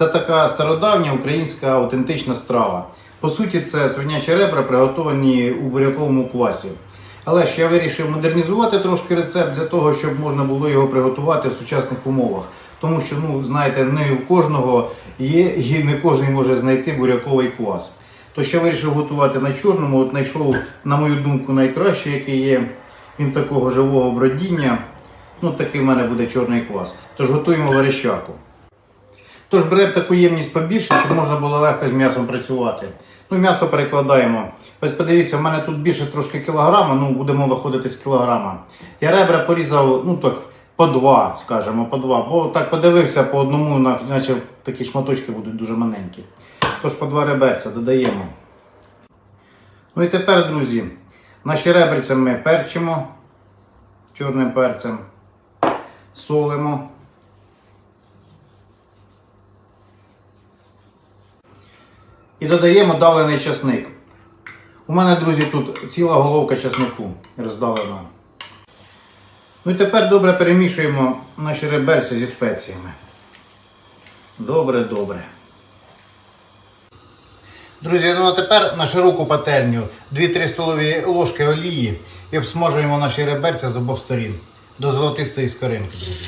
Це така стародавня українська автентична страва. По суті, це свинячі ребра, приготовані у буряковому квасі. Але ж я вирішив модернізувати трошки рецепт для того, щоб можна було його приготувати в сучасних умовах. Тому що, ну, знаєте, не у кожного є і не кожен може знайти буряковий квас. Тож я вирішив готувати на чорному, от знайшов, на мою думку, найкраще, який є. Він такого живого бродіння. Ну, такий в мене буде чорний квас. Тож готуємо верещаку. Тож беремо таку ємність побільше, щоб можна було легко з м'ясом працювати. Ну, м'ясо перекладаємо. Ось подивіться, в мене тут більше трошки кілограма, ну будемо виходити з кілограма. Я ребра порізав, ну так, по два, скажімо, по два. Бо так подивився по одному, на- наче такі шматочки будуть дуже маленькі. Тож по два реберця додаємо. Ну і тепер, друзі, наші реберця ми перчимо чорним перцем, солимо. І додаємо давлений часник. У мене, друзі, тут ціла головка часнику роздалена. Ну і тепер добре перемішуємо наші реберці зі спеціями. Добре, добре. Друзі, ну а тепер на широку пательню 2-3 столові ложки олії і обсмажуємо наші реберця з обох сторін до золотистої скоринки, друзі.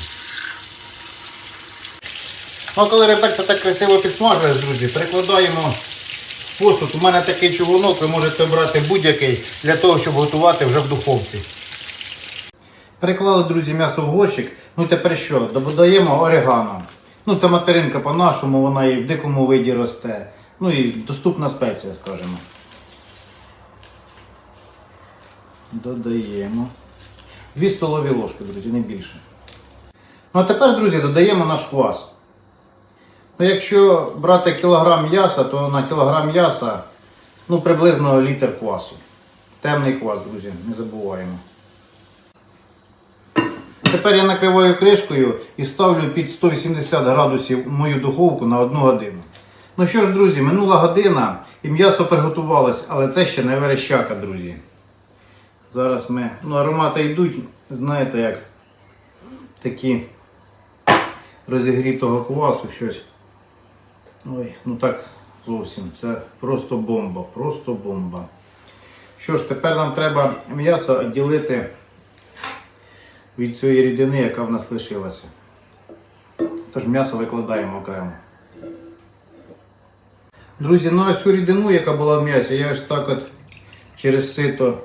Ну, а коли реберця так красиво підсмажились, друзі, перекладаємо в посуд. У мене такий чугунок, ви можете обрати будь-який для того, щоб готувати вже в духовці. Переклали, друзі, м'ясо в горщик. Ну тепер що? Додаємо орегано. Ну, це материнка по-нашому, вона і в дикому виді росте. Ну і доступна спеція, скажімо. Додаємо. Дві столові ложки, друзі, не більше. Ну а тепер, друзі, додаємо наш квас. Ну, якщо брати кілограм м'яса, то на кілограм м'яса ну, приблизно літр квасу. Темний квас, друзі, не забуваємо. Тепер я накриваю кришкою і ставлю під 180 градусів мою духовку на 1 годину. Ну що ж, друзі, минула година і м'ясо приготувалось, але це ще не верещака, друзі. Зараз ми. Ну, аромати йдуть, знаєте, як такі розігрітого квасу щось. Ой, ну так зовсім. Це просто бомба, просто бомба. Що ж, тепер нам треба м'ясо відділити від цієї рідини, яка в нас лишилася. Тож м'ясо викладаємо окремо. Друзі, ну ось цю рідину, яка була в м'ясі, я ось так от через сито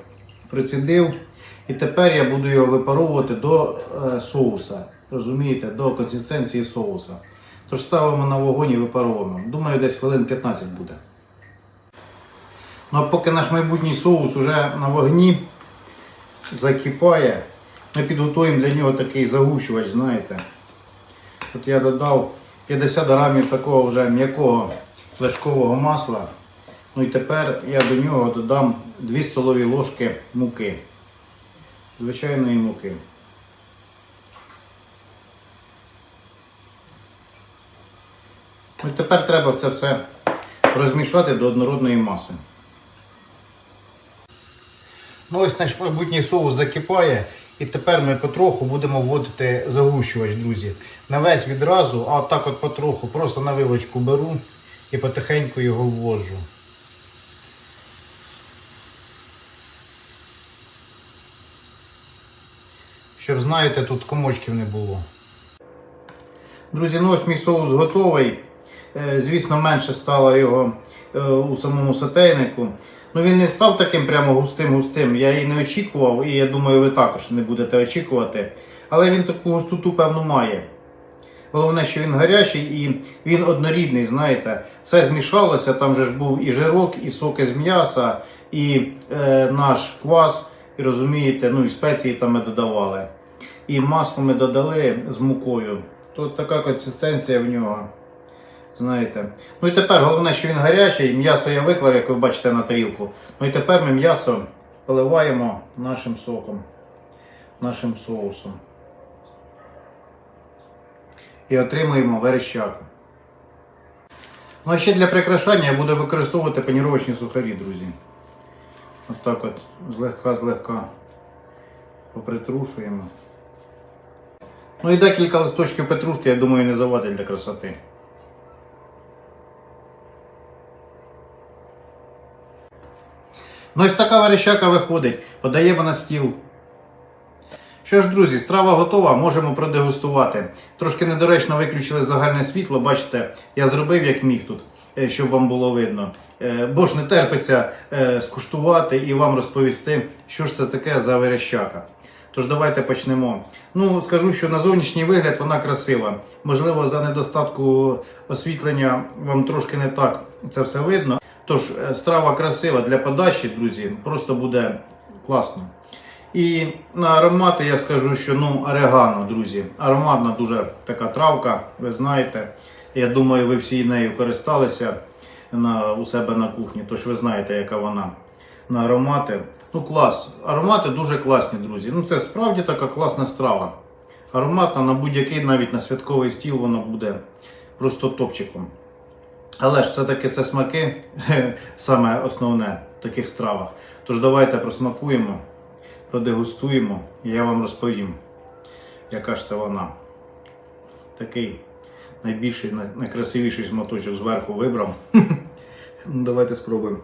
прицідив. І тепер я буду його випаровувати до е, соуса. Розумієте, до консистенції соуса. Тож ставимо на вогонь і випаровуємо. Думаю, десь хвилин 15 буде. Ну а поки наш майбутній соус уже на вогні закипає, ми підготуємо для нього такий загущувач, знаєте. От я додав 50 грамів такого вже м'якого вершкового масла. Ну і тепер я до нього додам 2 столові ложки муки. Звичайної муки. І тепер треба це все розмішати до однородної маси. Ну ось наш майбутній соус закипає. І тепер ми потроху будемо вводити загущувач, друзі. На весь відразу, а так от потроху, просто на вилочку беру і потихеньку його вводжу. Щоб, знаєте, тут комочків не було. Друзі, ну ось мій соус готовий. Е, Звісно, менше стало його е, у самому сотейнику. Ну він не став таким прямо густим-густим. Я і не очікував, і я думаю, ви також не будете очікувати. Але він таку густоту, певно, має. Головне, що він гарячий і він однорідний, знаєте. Все змішалося, там же ж був і жирок, і соки з м'яса, і е, наш квас, і розумієте, ну і спеції там ми додавали. І масло ми додали з мукою. Тут така консистенція в нього. Знаєте. Ну і тепер головне, що він гарячий. М'ясо я виклав, як ви бачите на тарілку. Ну і тепер ми м'ясо поливаємо нашим соком, нашим соусом. І отримуємо верещаку. Ну а ще для прикрашання я буду використовувати паніровочні сухарі, друзі. От так от злегка-злегка попритрушуємо. Ну і декілька листочків петрушки, я думаю, не завадить для красоти. Ну ось така верещака виходить. Подаємо на стіл. Що ж, друзі, страва готова, можемо продегустувати. Трошки недоречно виключили загальне світло, бачите, я зробив як міг тут, е, щоб вам було видно. Е, Бо ж не терпиться е, скуштувати і вам розповісти, що ж це таке за верещака. Тож давайте почнемо. Ну, скажу, що на зовнішній вигляд вона красива. Можливо, за недостатку освітлення вам трошки не так це все видно. Тож, е, страва красива для подачі, друзі, просто буде класно. І на аромати я скажу, що ну, орегано, друзі. Ароматна дуже така травка, ви знаєте. Я думаю, ви всі нею користалися на, у себе на кухні, тож ви знаєте, яка вона на аромати. Ну, клас. Аромати дуже класні, друзі. Ну, це справді така класна страва. Ароматна на будь-який, навіть на святковий стіл, вона буде просто топчиком. Але ж все-таки це смаки саме основне в таких стравах. Тож давайте просмакуємо, продегустуємо, і я вам розповім, яка ж це вона. Такий найбільший, найкрасивіший шматочок зверху вибрав. Ну, Давайте спробуємо.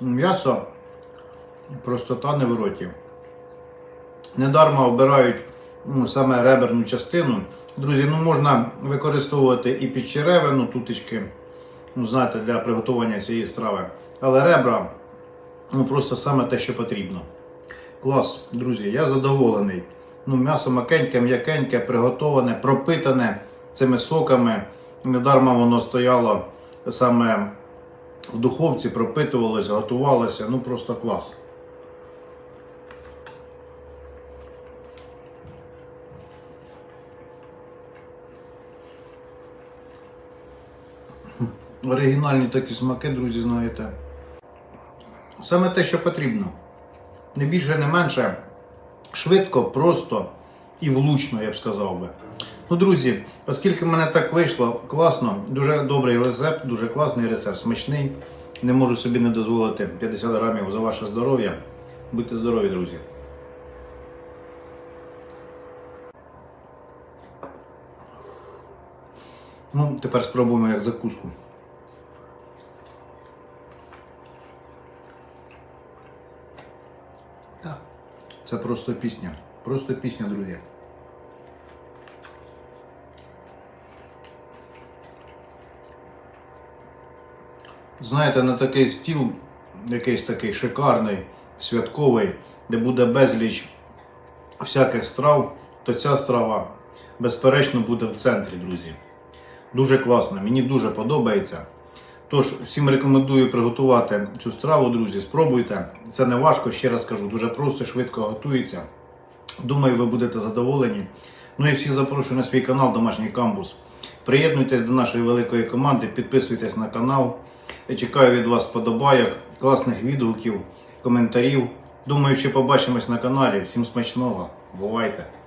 М'ясо просто тане в роті. Недарма обирають ну, саме реберну частину. Друзі, ну можна використовувати і підчеревину, тутечки, ну, знаєте, для приготування цієї страви. Але ребра ну, просто саме те, що потрібно. Клас, друзі, я задоволений. Ну, м'ясо макеньке, м'якеньке, приготоване, пропитане цими соками. Недарма воно стояло саме в духовці, пропитувалось, готувалося. Ну просто клас. Оригінальні такі смаки, друзі, знаєте. Саме те, що потрібно. Не більше, не менше. Швидко, просто і влучно, я б сказав би. Ну, друзі, оскільки в мене так вийшло класно, дуже добрий рецепт, дуже класний рецепт, смачний. Не можу собі не дозволити 50 грамів за ваше здоров'я. Будьте здорові, друзі. Ну, тепер спробуємо як закуску. Це просто пісня. Просто пісня, друзі. Знаєте, на такий стіл, якийсь такий шикарний, святковий, де буде безліч всяких страв, то ця страва, безперечно, буде в центрі, друзі. Дуже класно, мені дуже подобається. Тож, всім рекомендую приготувати цю страву, друзі. Спробуйте. Це не важко, ще раз кажу, дуже просто, швидко готується. Думаю, ви будете задоволені. Ну і всіх запрошую на свій канал Домашній Камбус. Приєднуйтесь до нашої великої команди, підписуйтесь на канал. Я чекаю від вас вподобайок, класних відгуків, коментарів. Думаю, ще побачимось на каналі. Всім смачного. Бувайте!